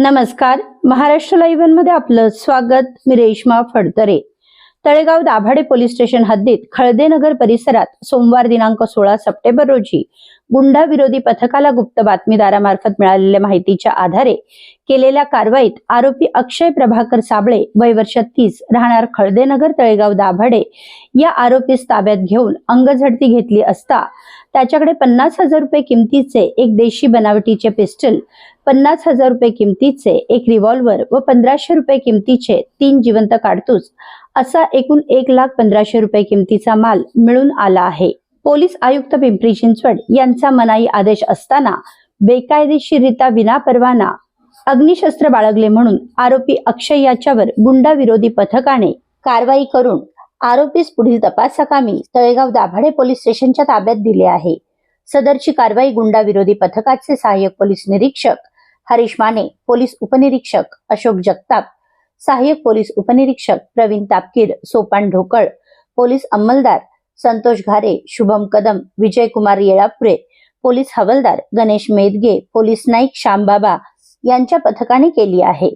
नमस्कार. महाराष्ट्र लाईव्हमध्ये आपलं स्वागत. मी रेश्मा फडतरे. तळेगाव दाभाडे पोलीस स्टेशन हद्दीत खळदेनगर परिसरात सोमवार दिनांक सोळा सप्टेंबर रोजी गुंडा विरोधी पथकाला गुप्त बातमीदारामार्फत मिळालेल्या माहितीच्या आधारे केलेल्या कारवाईत आरोपी अक्षय प्रभाकर साबळे वय वर्ष तीस राहणार खळदेनगर तळेगाव दाभाडे या आरोपीस ताब्यात घेऊन अंगझडती घेतली असता त्याच्याकडे पन्नास हजार रुपये किमतीचे एक देशी बनावटीचे पिस्टल पन्नास हजार रुपये किमतीचे एक रिव्हॉल्व्हर व पंधराशे रुपये किमतीचे तीन जिवंत काडतूस असा एकूण एक लाख पंधराशे रुपये किमतीचा माल मिळून आला आहे. पोलीस आयुक्त पिंपरी चिंचवड यांचा मनाई आदेश असताना बेकायदेशीरित्या विनापरवाना अग्निशस्त्र बाळगले म्हणून आरोपी अक्षय याच्यावर गुंडा विरोधी पथकाने कारवाई करून आरोपीस पुढील तपासाकामी तळेगाव दाभाडे पोलीस स्टेशनच्या ताब्यात दिले आहे. सदरची कारवाई गुंडा विरोधी पथकाचे सहाय्यक पोलीस निरीक्षक हरीश माने पोलीस उपनिरीक्षक अशोक जगताप सहाय्यक पोलीस उपनिरीक्षक प्रवीण तापकीर सोपान ढोकळ पोलीस अंमलदार संतोष घारे शुभम कदम विजय कुमार येळापुरे पोलीस हवालदार गणेश मेदगे पोलीस नाईक श्यामबाबा यांच्या पथकाने केली आहे.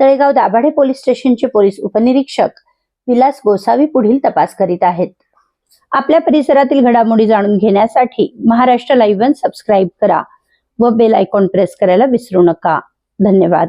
तळेगाव दाभाडे पोलीस स्टेशनचे पोलीस उपनिरीक्षक विलास गोसावी पुढील तपास करीत आहेत. आपल्या परिसरातील घडामोडी जाणून घेण्यासाठी महाराष्ट्र लाईव्ह वन सबस्क्राईब करा व बेल आयकॉन प्रेस करायला विसरू नका. धन्यवाद.